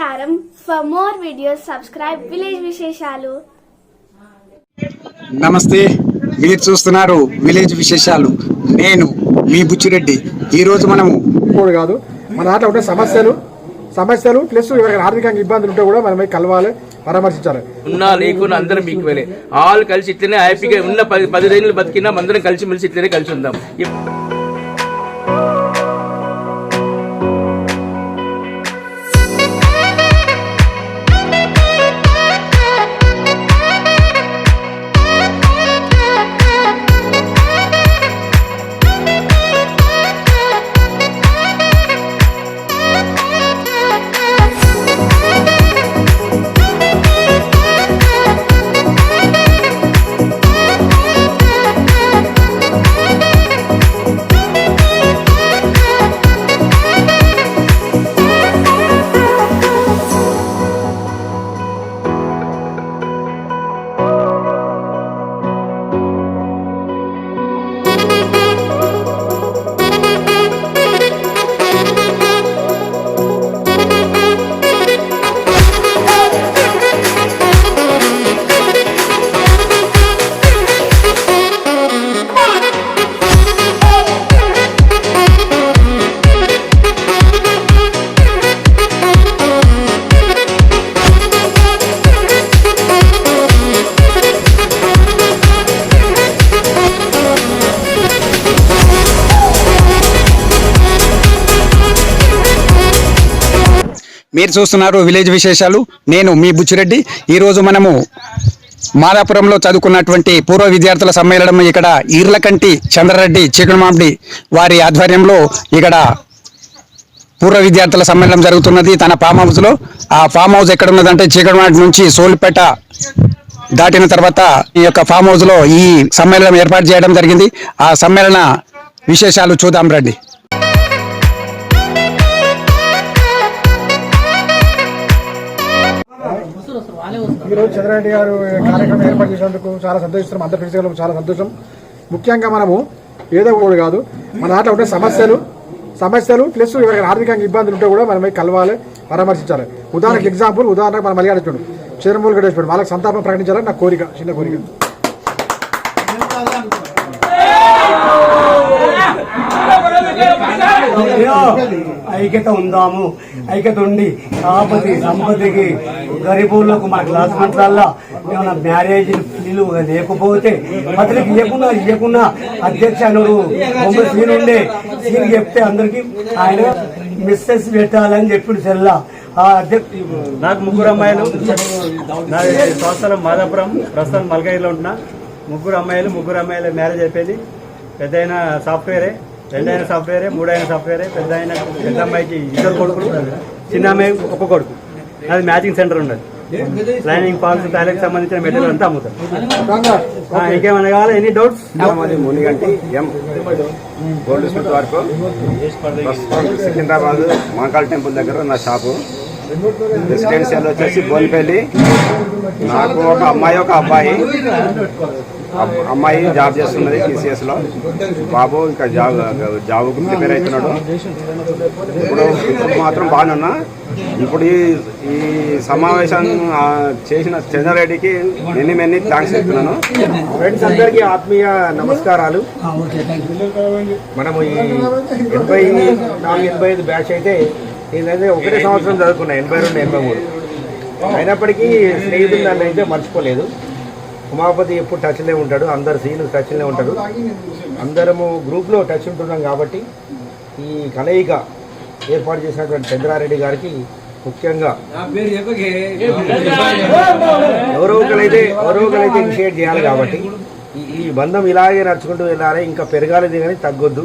నమస్కారం. For more videos subscribe village విశేషాలు నమస్తే మీరు చూస్తున్నారు విలేజ్ విశేషాలు నేను మీ బుచ్చిరెడ్డి. ఈ రోజు మనము కూడా కాదు మన దాంట్లో ఉంటే సమస్యలు సమస్యలు ప్లస్ ఎవరికైనా ఆర్థికంగా ఇబ్బందులు ఉంటే కూడా మనం కలవాలి పరామర్శించాలి. ఉన్నా లేకున్నా అందరం ఈక్వలే ఆల్ కలిసి ఇట్లనే హ్యాపీగా ఉన్న పది పది రోజులు బతికినా అందరం కలిసి మెలిసి ఇట్లనే కలిసి ఉందాం. మీరు చూస్తున్నారు విలేజ్ విశేషాలు. నేను మీ బుచ్చిరెడ్డి. ఈరోజు మనము మాదాపురంలో చదువుకున్నటువంటి పూర్వ విద్యార్థుల సమ్మేళనం ఇక్కడ ఈర్లకంటి చంద్రరెడ్డి చికణమామిడి వారి ఆధ్వర్యంలో ఇక్కడ పూర్వ విద్యార్థుల సమ్మేళనం జరుగుతున్నది తన ఫామ్ హౌస్లో ఆ ఫామ్ హౌస్ ఎక్కడ ఉన్నదంటే నుంచి సోలిపేట దాటిన తర్వాత ఈ యొక్క ఫామ్ హౌస్లో ఈ సమ్మేళనం ఏర్పాటు చేయడం జరిగింది. ఆ సమ్మేళన విశేషాలు చూద్దాం రండి. ఈ రోజు చంద్రరెడ్డి గారు కార్యక్రమం ఏర్పాటు చేసినందుకు చాలా సంతోషిస్తున్నాం అందరి ఫిజికల్ చాలా సంతోషం. ముఖ్యంగా మనము ఏదో కూడా కాదు మన దాంట్లో ఉంటే సమస్యలు సమస్యలు ప్లస్ ఎవరికైనా ఆర్థికంగా ఇబ్బందులు ఉంటే కూడా మనం కలవాలి పరామర్శించాలి. ఉదాహరణకు ఎగ్జాంపుల్ ఉదాహరణకు మనం మలిగాడు చూడు చంద్రమూలు గడేసిపోయాడు వాళ్ళకి సంతాపం ప్రకటించాలని నా కోరిక చిన్న కోరిక. అయ్యో, ఐక్యత ఉందాము. ఐక్యత ఉండి ఆపతి సంపతికి గరీబులకు మన క్లాస్ మంత్రాల్లో ఏమైనా మ్యారేజ్ ఫీలు లేకపోతే పత్రిక ఇవ్వకుండా ఇవ్వకుండా అధ్యక్ష అనుడు బొమ్మ సీన్ ఉండే సీన్ చెప్తే అందరికి ఆయన మిస్సెస్ పెట్టాలని చెప్పుడు సెల్లా. ఆ అధ్యక్ష నాకు ముగ్గురు అమ్మాయిలు నాది సంవత్సరం మాదాపురం ప్రస్తుతం మల్కాయిలో ఉంటున్నా. ముగ్గురు అమ్మాయిలు ముగ్గురు అమ్మాయిల మ్యారేజ్ అయిపోయింది. పెద్ద సాఫ్ట్వేరే. రెండైన సాఫ్ట్వేరే మూడైన సాఫ్ట్వేరే పెద్ద అయిన పెద్ద అమ్మాయికి ఇద్దరు కొడుకులు చిన్న అమ్మాయి ఒక కొడుకు. అది మ్యాచింగ్ సెంటర్ ఉన్నది. లైనింగ్ ఫాల్స్ టాయిలెట్ సంబంధించిన మెటీరియల్ అంతా అమ్ముతాం ఆ, ఇంకేమైనా కావాలి? Any doubts Muniganti M. Goldsmith వరకు. సికింద్రాబాద్ మహాకాల్ టెంపుల్ దగ్గర నా షాపు. రెసిడెన్షియల్ వచ్చేసి బోన్పల్లి నాకు ఒక అమ్మాయి ఒక అబ్బాయి. అబ్- అమ్మాయి జాబ్ చేస్తున్నది టీసీఎస్లో బాబు ఇంకా జాబ్ జాబ్కు ప్రిపేర్ అవుతున్నాడు ఇప్పుడు ఇప్పుడు మాత్రం బాగానున్నా ఇప్పుడు ఈ ఈ సమావేశం ఆ, చేసిన చంద్రారెడ్డికి మెన్ని మెన్ని థ్యాంక్స్ చెప్తున్నాను. ఫ్రెండ్స్ అందరికీ ఆత్మీయ నమస్కారాలు. మనము ఈ ఎనభై నాలుగు ఎనభై ఐదు బ్యాచ్ అయితే నేనైతే ఒకటే సంవత్సరం చదువుకున్నా ఎనభై రెండు ఎనభై మూడు. అయినప్పటికీ స్నేహితులు నన్ను అయితే మర్చిపోలేదు. ఉమాపతి ఎప్పుడు టచ్లే ఉంటాడు అందరు సీను టచ్లే ఉంటాడు అందరము గ్రూప్లో టచ్ ఉంటున్నాం కాబట్టి ఈ కలయిక ఏర్పాటు చేసినటువంటి చంద్రారెడ్డి గారికి ముఖ్యంగా ఎవరో ఒకరైతే ఎవరో ఒకరైతే ఇనిషియేట్ చేయాలి కాబట్టి ఈ- బంధం ఇలాగే నడుచుకుంటూ వెళ్ళాలి ఇంకా పెరగాలిది కానీ తగ్గొద్దు.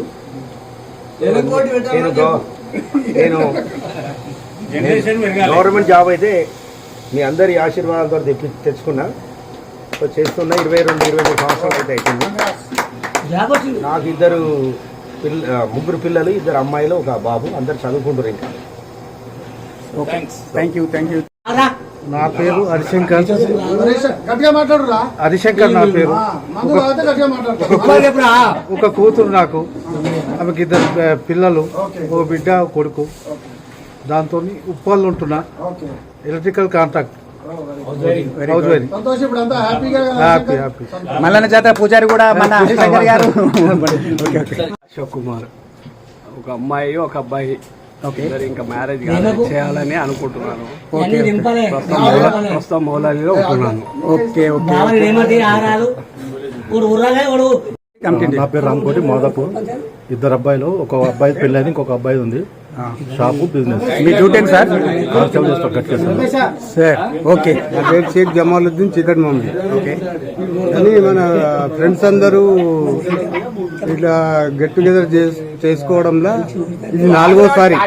నేను నేను గవర్నమెంట్ జాబ్ అయితే మీ అందరి ఆశీర్వాదాలతో తెప్పి తెచ్చుకున్నా. సో చేస్తున్నా ఇరవై రెండు ఇరవై మూడు సంవత్సరాలు అయితే అవుతుంది నాకు ఇద్దరు పిల్ల ముగ్గురు పిల్లలు ఇద్దరు అమ్మాయిలు ఒక బాబు అందరు చదువుకుంటారు ఇంకా. థ్యాంక్ యూ థ్యాంక్ యూ నా పేరు హరిశంకర్. హరిశంకర్ నా పేరు. ఒక- ఒక కూతురు నాకు. ఆమెకి ఇద్దరు పిల్లలు. ఒక బిడ్డ కొడుకు. దాంతో ఉప్పాళ్ళు ఉంటున్నా. ఎలక్ట్రికల్ కాంట్రాక్ట్ మల్లన్న జాతర పూజారి కూడా మన శంకర్ గారు. Okay okay Ashok Kumar. ఒక అమ్మాయి ఒక అబ్బాయి. ఇంకా మ్యారేజ్ చేయాలని అనుకుంటున్నాను ఓకే ప్రస్తుతం మౌలా- ప్రస్తుతం మౌలాలిలో ఉంటున్నాను. ఓకే ఓకే నా పేరు రామ్కోటి మాదాపూర్. ఇద్దరు అబ్బాయిలు ఒక అబ్బాయి పెళ్ళైంది ఇంకొక అబ్బాయి ఉంది. Shop business. మీ డ్యూటీ సార్? Sir okay. నా పేరు Sheikh Jamaluddin chicken mummy okay. కానీ మన ఫ్రెండ్స్ అందరూ ఇట్లా గెట్ టుగెదర్ చేసుకోవడంలో ఇది నాలుగోసారి.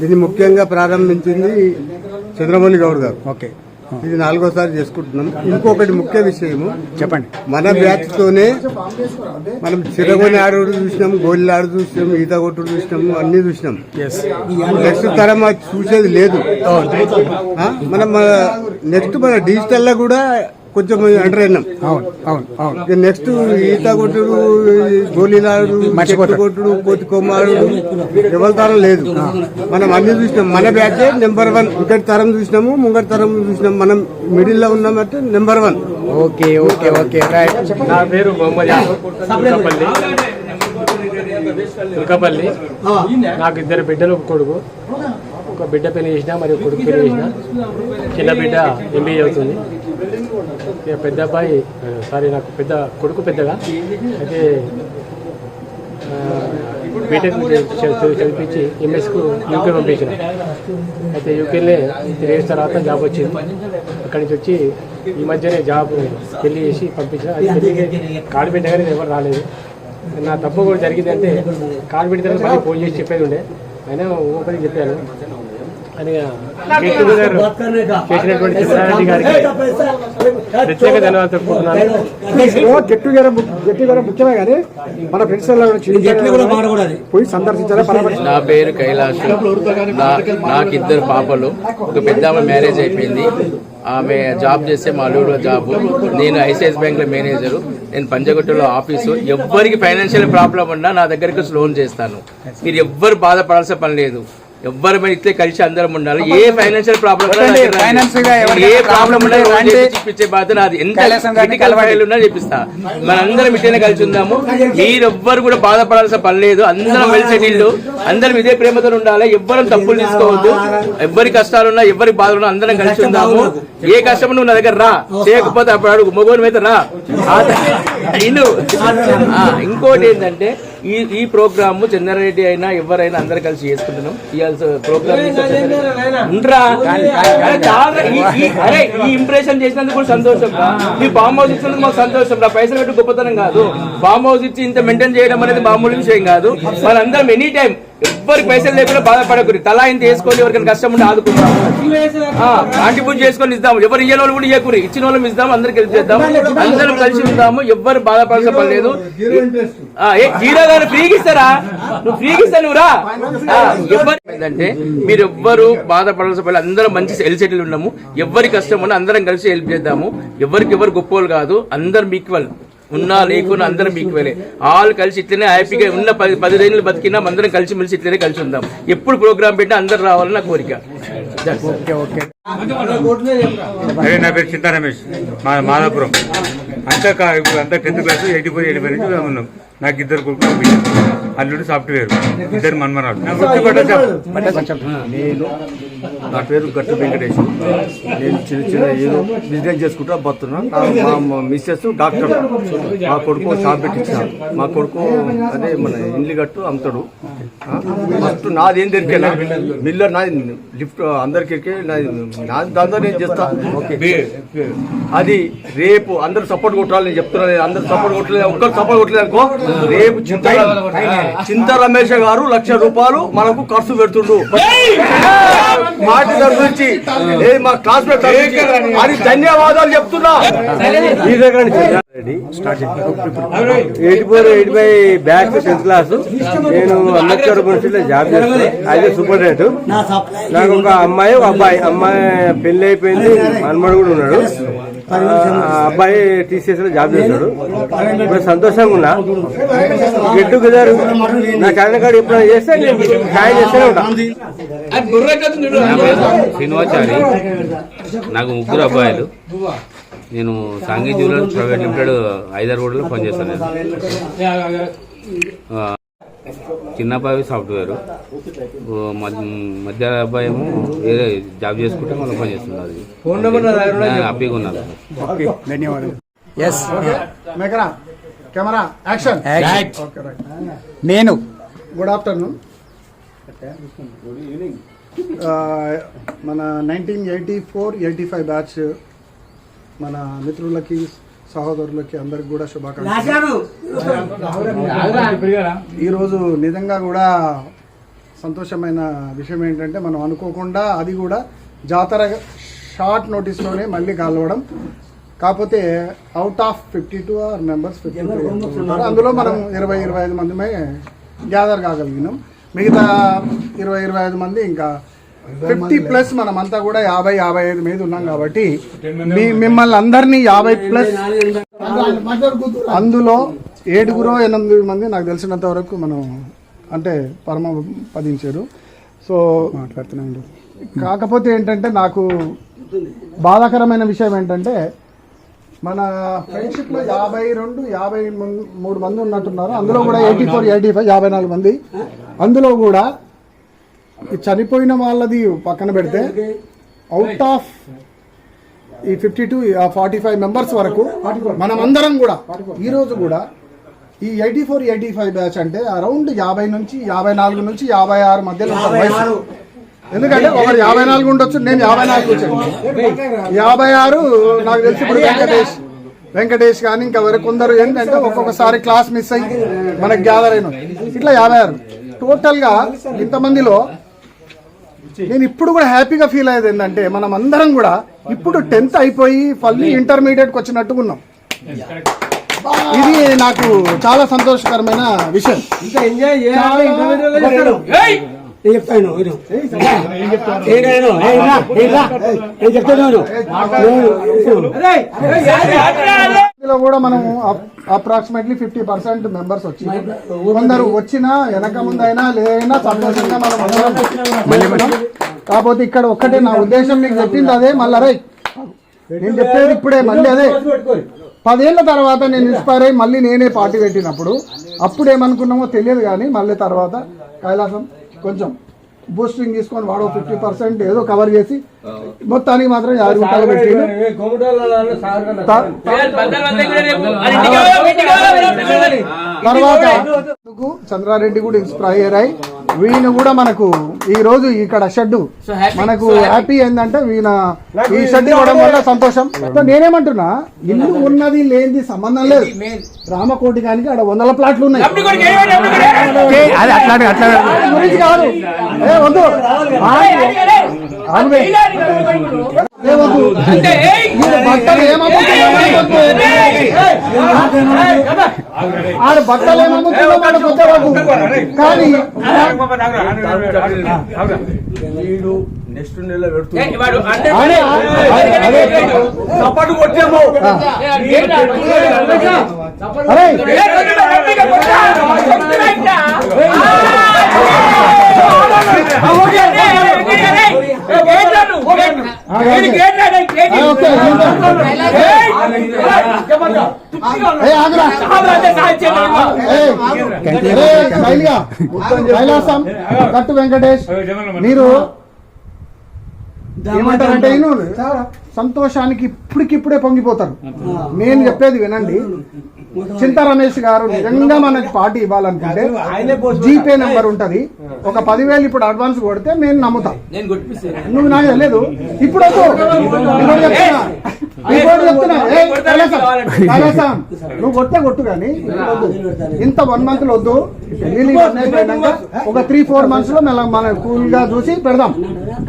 దీన్ని ముఖ్యంగా ప్రారంభించింది చంద్రమౌళి గౌడ్ గారు. ఓకే. ఇది నాలుగోసారి చేసుకుంటున్నాం. ఇంకొకటి ముఖ్య విషయము చెప్పండి. మన బ్యాచ్ తోనే మనం చిరగొని ఆడు చూసినాం గోళ్ళు ఆడు చూసినాం ఈత కొట్టుడు చూసినాము అన్ని చూసినాం. నెక్స్ట్ తరం అది చూసేది లేదు? మనం నెక్స్ట్ మన డిజిటల్లో కూడా కొంచెం అంటర్ అయినాం. అవును అవును అవును. నెక్స్ట్ ఈత కొట్టుడు గోళీలాడు మర్చిపోతాం. చెట్టు కొట్టుడు కోతి కొమ్మాడు ఎవరి తరం లేదు. మనం అన్ని చూసినాం. మన బ్యాచ్ నెంబర్ వన్ ఇక్కడి తరం చూసినాము ముంగటి తరం చూసినాం. మనం మిడిల్లో ఉన్నామంటే number one okay okay okay right నా పేరు మొహమ్మద్ తుర్కపల్లి నాకు ఇద్దరు బిడ్డలు ఒక కొడుకు. ఒక బిడ్డ పెళ్ళి చేసిన మరియు కొడుకు పెళ్ళి చేసిన. చిన్న బిడ్డ ఎంబీఏ అవుతుంది. ఇక పెద్ద అబ్బాయి సారీ నాకు పెద్ద కొడుకు పెద్దగా. అయితే బీటెక్ చదివించి ఎంఎస్కు యూకే పంపించిన. అయితే యూకేలో త్రీ ఇయర్స్ తర్వాత జాబ్ వచ్చింది. అక్కడి నుంచి వచ్చి ఈ మధ్యనే జాబ్ పెళ్ళి చేసి పంపించిన. అది పెళ్ళికి కార్డు పెట్టగానే ఎవరు రాలేదు. నా తప్పు కూడా జరిగింది అంటే కార్డు పెట్టిన మళ్ళీ ఫోన్ చేసి చెప్పేది ఉండే. అయినా ఓపెన్ చెప్పాను. ప్రత్యేక ధన్యవాదాలు ముఖ్యమే కానీ మన ఫ్రెండ్స్ పోయి నా పేరు కైలాష్. నాకు ఇద్దరు పాపలు. ఒక పెద్ద ఆమె మ్యారేజ్ అయిపోయింది. ఆమె జాబ్ చేస్తే మా అల్లుడు జాబ్. నేను ఐసిఐసి బ్యాంక్లో మేనేజర్. నేను పంజగుట్టలో ఆఫీసు. ఎవ్వరికి ఫైనాన్షియల్ ప్రాబ్లం ఉన్నా నా దగ్గరికి లోన్ చేస్తాను. మీరు ఎవ్వరు బాధపడాల్సిన పని లేదు. ఎవ్వరి ఇట్లే కలిసి అందరం ఉండాలి. ఏ ఫైనాన్షియల్ ప్రాబ్లం ఏ ప్రాబ్లం ఉన్నా ఇప్పించే బాధ్యత నాది. ఎంత కలవండి. file ఉన్నా చెప్పిస్తా. మనందరం ఇట్లనే కలిసి ఉందాము. మీరెవ్వరు కూడా బాధపడాల్సిన పని లేదు. అందరం వెలిసే నీళ్ళు. అందరం ఇదే ప్రేమతో ఉండాలి. ఎవ్వరం తప్పులు తీసుకోవద్దు. ఎవ్వరి కష్టాలున్నా ఎవరి బాధలున్నా అందరం కలిసి ఉందాము. ఏ కష్టం నువ్వు నా దగ్గర రా. చేయకపోతే అప్పుడు అడుగు. మగోని మీద రా. ఇంకోటి ఏంటంటే ఈ ఈ ప్రోగ్రామ్ చంద్రారెడ్డి అయినా ఎవరైనా అందరు కలిసి చేసుకుంటున్నాం. ఇవాళ ప్రోగ్రామ్ ఉండరా? అరే. ఈ- ఈ- ఈ ఇంప్రెషన్ చేసినందుకు కూడా సంతోషం మీ ఫామ్ హౌస్ ఇచ్చినందుకు మాకు సంతోషం రా. పైసలు పెట్టి గొప్పతనం కాదు. ఫామ్ హౌస్ ఇచ్చి ఇంత మెయింటైన్ చేయడం అనేది మామూలు విషయం కాదు. మనందరం ఎనీ టైం ఎవ్వరికి పైసలు లేకుండా బాధపడకూరి తలా ఇంత వేసుకొని ఎవరికైనా కష్టం ఉంటే ఆదుకుంటాం కాంట్రిబ్యూట్ చేసుకొని ఇద్దాం. ఎవరు ఇయ్యే వాళ్ళు కూడా ఇయ్యకూరి ఇచ్చిన వాళ్ళు ఇద్దాం అందరికి హెల్ప్ చేద్దాం. అందరం కలిసి ఉందాము. ఎవ్వరు బాధపడాల్సిన పని లేదు ఆ, జీరో గారు ఫ్రీగా ఇస్తారా? నువ్వు ఫ్రీగా ఇస్తా నువ్వు రా. మీరు ఎవ్వరు బాధపడాల్సిన పని అందరం మంచి ఎల్ సెటిల్ ఉన్నాము. ఎవరి కష్టం ఉన్నా అందరం కలిసి హెల్ప్ చేద్దాము. ఎవరికి ఎవరు గొప్ప కాదు అందరం ఈక్వల్ ఉన్నా లేకున్నా అందరం ఈక్వలే ఆల్ కలిసి ఇట్లనే హ్యాపీగా ఉన్న పది పది రోజులు బతికినా అందరం కలిసి మెలిసి ఇట్లనే కలిసి ఉందాం. ఎప్పుడు ప్రోగ్రామ్ పెట్టినా అందరు రావాలని నా కోరిక. Okay okay. అదే నా పేరు చింతా రమేష్ మా మాదాపురం. అంతా ఇప్పుడు అంతా tenth class eighty four eighty five నుంచి ఉన్నాం. నాకు ఇద్దరు కొడుకులు. అల్లుడు సాఫ్ట్వేర్. ఇద్దరు మన్మరాలు. నా వృత్తి నేను నా పేరు గట్టు వెంకటేష్. నేను చిన్న చిన్న ఏదో బిజినెస్ చేసుకుంటా బతున్నా మా మిస్సెస్ డాక్టర్. మా కొడుకు షాప్ పెట్టించిన. మా కొడుకు అదే మన ఇండ్లు గట్టు అమ్ముతాడు. ఫస్ట్ నాది ఏం దొరికేనా మిల్లర్ నాది లిఫ్ట్ అందరికి నాది నాది దాంతో నేను చేస్తా. అది రేపు అందరు సపోర్ట్ కొట్టాలి నేను చెప్తున్నా. నేను అందరు సపోర్ట్ కొట్టలేదు ఒక్కరు సపోర్ట్ కొట్టలేదు అనుకో రేపు చింత రమేష్ గారు. లక్ష రూపాయలు మనకు ఖర్చు పెడుతుండు. మాట మా క్లాస్ అది ధన్యవాదాలు చెప్తున్నా. Eighty four eighty five back tenth class నేను అంబేద్కర్ యూనివర్సిటీలో జాబ్ చేస్తాను యాజ్ సూపరింటెండెంట్ నాకు ఒక అమ్మాయి ఒక అబ్బాయి అమ్మాయి పెళ్ళి అయిపోయింది. మనమడు కూడా ఉన్నాడు. అబ్బాయి టీసీఎస్లో జాబ్ చేస్తాడు. ఇప్పుడు సంతోషంగా ఉన్నా? గెట్ టుగెదర్ నా ఛానల్ కార్డు ఎప్పుడైనా చేస్తే నేను సాయం చేస్తూనే ఉంటా. శ్రీనివాచారి. నాకు ముగ్గురు అబ్బాయిలు. నేను సాంఘీ జ్యువెలర్స్ ప్రైవేట్ లిమిటెడ్ ఐదారు రోడ్లో పనిచేస్తాను నేను. ఆ, చిన్న అబ్బాయి సాఫ్ట్వేర్ మధ్య అబ్బాయి ఏమో వేరే జాబ్ చేసుకుంటే మనం పనిచేస్తున్నారు హ్యాపీగా ఉన్నాను ధన్యవాదాలు. Yes camera action. నేను గుడ్ ఆఫ్టర్నూన్ మన nineteen eighty four eighty five batch మన మిత్రులకి సహోదరులకి అందరికి కూడా శుభాకాంక్షలు. ఈరోజు నిజంగా కూడా సంతోషమైన విషయం ఏంటంటే మనం అనుకోకుండా అది కూడా జాతర షార్ట్ నోటీస్లోనే మళ్ళీ కలవడం. కాకపోతే out of fifty two or members fifty అందులో మనం ఇరవై ఇరవై ఐదు మందిమే గ్యాదర్ కాగలిగినాం. మిగతా ఇరవై ఇరవై ఐదు మంది ఇంకా ఫిఫ్టీ ప్లస్ మనమంతా కూడా యాభై యాభై ఐదు మీద ఉన్నాం కాబట్టి మీ మిమ్మల్ని అందరినీ యాభై ప్లస్ అందులో ఏడుగురో ఎనిమిది మంది నాకు తెలిసినంత వరకు మనం అంటే పరమ పదించారు. సో మాట్లాడుతున్నాను కాకపోతే ఏంటంటే నాకు బాధాకరమైన విషయం ఏంటంటే మన ఫ్రెండ్షిప్లో యాభై రెండు యాభై మూడు మంది ఉన్నట్టున్నారు. అందులో కూడా ఎయిటీ ఫోర్ ఎయిటీ ఫైవ్ యాభై నాలుగు మంది. అందులో కూడా చనిపోయిన వాళ్ళది పక్కన పెడితే అవుట్ ఆఫ్ ఈ fifty two forty five members వరకు మనం అందరం కూడా ఈ రోజు కూడా ఈ eighty four eighty five batch అంటే అరౌండ్ యాభై నుంచి యాభై నాలుగు నుంచి యాభై ఆరు మధ్యలో ఉంటారు. ఎందుకంటే ఒకరు యాభై నాలుగు ఉండొచ్చు నేను యాభై నాలుగు వచ్చాను. యాభై ఆరు నాకు తెలిసి ఇప్పుడు వెంకటేష్. వెంకటేష్ కానీ ఇంకా వేరే కొందరు ఏంటంటే ఒక్కొక్కసారి క్లాస్ మిస్ అయ్యి మనకు గ్యాదర్ అయిన ఇట్లా యాభై ఆరు. టోటల్గా ఇంతమందిలో నేను ఇప్పుడు కూడా హ్యాపీగా ఫీల్ అయ్యేది ఏంటంటే మనం అందరం కూడా ఇప్పుడు టెన్త్ అయిపోయి మళ్ళీ ఇంటర్మీడియట్కి వచ్చినట్టు ఉన్నాం ఇది నాకు చాలా సంతోషకరమైన విషయం. ఇంకా ఎంజాయ్ చేయాలి. చెప్తాను చెప్తాను? నేను? నేను- కూడా మనం అప్రాక్సిమేట్లీ ఫిఫ్టీ పర్సెంట్ మెంబర్స్ వచ్చి కొందరు వచ్చినా వెనక ముందైనా లేదైనా సంతోషంగా మనం అందరం. కాకపోతే ఇక్కడ ఒక్కటే నా ఉద్దేశం మీకు చెప్పింది అదే. మళ్ళీ అరే నేను చెప్పేది ఇప్పుడే మళ్ళీ అదే. పదేళ్ళ తర్వాత నేను ఇన్స్పైర్ అయ్యి మళ్ళీ నేనే పార్టీ పెట్టినప్పుడు అప్పుడు ఏమనుకున్నామో తెలియదు కానీ మళ్ళీ తర్వాత కైలాసం కొంచెం బూస్టింగ్ తీసుకొని వాడు ఫిఫ్టీ పర్సెంట్ ఏదో కవర్ చేసి మొత్తానికి మాత్రం యాభై రూపాయలు పెట్టి ఏ కోమటోళ్ళ సార్ కన్నా తర్వాత చంద్రారెడ్డి కూడా ఇన్స్పైర్ అయ్యి వీణ కూడా మనకు ఈ రోజు ఇక్కడ షెడ్ మనకు హ్యాపీ ఏంటంటే వీణ ఈ షెడ్ ఇవ్వడం వల్ల సంతోషం సో నేనేమంటున్నా ఇల్లు ఉన్నది లేనిది సంబంధం లేదు రామకోటి కానీ ఆడ వందల ప్లాట్లు ఉన్నాయి గురించి కాదు వద్దు. ఆడ బట్టలు ఏమమ్ముతుందో మనకు వద్దు కానీ వీడు నెక్స్ట్ నెల చప్పట్లు కొట్టాము అరే కైలాసం కట్టు వెంకటేష్ మీరు ఏమంటారంటే సంతోషానికి ఇప్పటికిప్పుడే పొంగిపోతారు నేను చెప్పేది వినండి చింత రమేష్ గారు నిజంగా మనకి పార్టీ ఇవ్వాలనుకుంటే జీపే నెంబర్ ఉంటది. ఒక పదివేలు ఇప్పుడు అడ్వాన్స్ కొడితే నేను నమ్ముతా. నువ్వు నాకు తెలియదు ఇప్పుడు నువ్వు కొట్టే కొట్టు కానీ. ఇంత వన్ మంత్లో వద్దు. ఒక త్రీ ఫోర్ మంత్స్లో మన మన కూల్గా చూసి పెడదాం.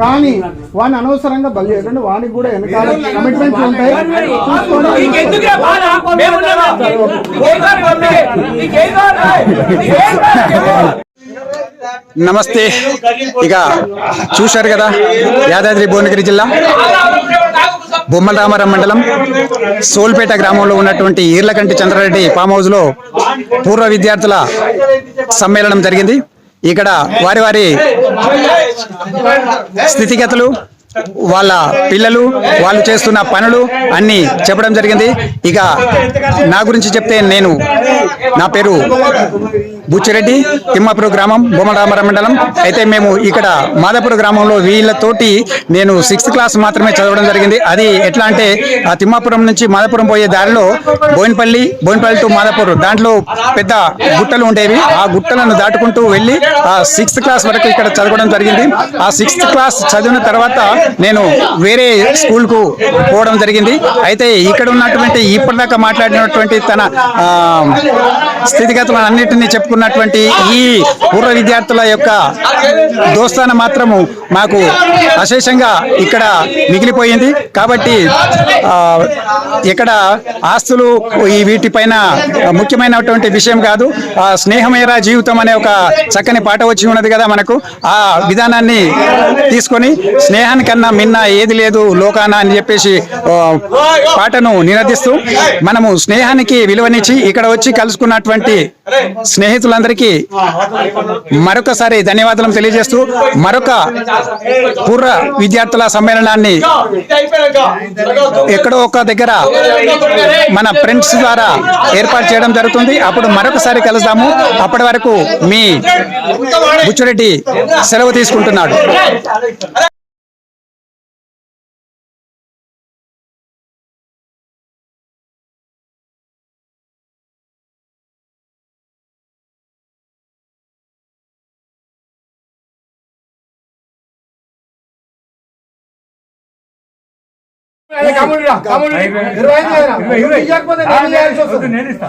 కానీ వాడిని అనవసరంగా బలి చేయకండి. వానికి కూడా వెనకాల కమిట్మెంట్స్ ఉంటాయి. నమస్తే. ఇక చూశారు కదా యాదాద్రి భువనగిరి జిల్లా బొమ్మలరామారం మండలం సోల్పేట గ్రామంలో ఉన్నటువంటి ఈర్లకంటి చంద్రారెడ్డి ఫామ్ హౌస్లో పూర్వ విద్యార్థుల సమ్మేళనం జరిగింది. ఇక్కడ వారి వారి స్థితిగతులు వాళ్ళ పిల్లలు వాళ్ళు చేస్తున్న పనులు అన్ని చెప్పడం జరిగింది. ఇక నా గురించి చెప్తే నేను నా పేరు బుచ్చిరెడ్డి తిమ్మాపురం గ్రామం బొమ్మడామర మండలం. అయితే మేము ఇక్కడ మాదాపుర గ్రామంలో వీళ్ళతోటి నేను సిక్స్త్ క్లాస్ మాత్రమే చదవడం జరిగింది. అది ఎట్లా అంటే ఆ తిమ్మాపురం నుంచి మాదాపురం పోయే దారిలో బోయినపల్లి బోయినపల్లి టు మాదాపూర్. దాంట్లో పెద్ద గుట్టలు ఉండేవి. ఆ గుట్టలను దాటుకుంటూ వెళ్ళి ఆ సిక్స్త్ క్లాస్ వరకు ఇక్కడ చదవడం జరిగింది. ఆ సిక్స్త్ క్లాస్ చదివిన తర్వాత నేను వేరే స్కూల్కు పోవడం జరిగింది. అయితే ఇక్కడ ఉన్నటువంటి ఇప్పటిదాకా మాట్లాడినటువంటి తన ఆ, అన్నింటినీ అన్నిటినీ చెప్పుకున్నటువంటి ఈ పూర్వ విద్యార్థుల యొక్క దోస్తాన మాత్రము మాకు అశేషంగా ఇక్కడ మిగిలిపోయింది. కాబట్టి ఆ, ఇక్కడ ఆస్తులు ఈ వీటిపైన ముఖ్యమైనటువంటి విషయం కాదు. ఆ స్నేహమేరా జీవితం అనే ఒక చక్కని పాట వచ్చి ఉన్నది కదా మనకు. ఆ విధానాన్ని తీసుకొని స్నేహానికన్నా మిన్న ఏది లేదు లోకాన అని చెప్పేసి పాటను నినదిస్తూ మనము స్నేహానికి విలువనిచ్చి ఇక్కడ వచ్చి కలుసుకున్నటువంటి స్నేహితులందరికీ మరొకసారి ధన్యవాదాలు తెలియజేస్తూ మరొక పూర్వ విద్యార్థుల సమ్మేళనాన్ని ఎక్కడో ఒక దగ్గర మన ఫ్రెండ్స్ ద్వారా ఏర్పాటు చేయడం జరుగుతుంది. అప్పుడు మరొకసారి కలుద్దాము. అప్పటి వరకు మీ బుచ్చిరెడ్డి సెలవు తీసుకుంటున్నాడు. నేను ఇస్తా.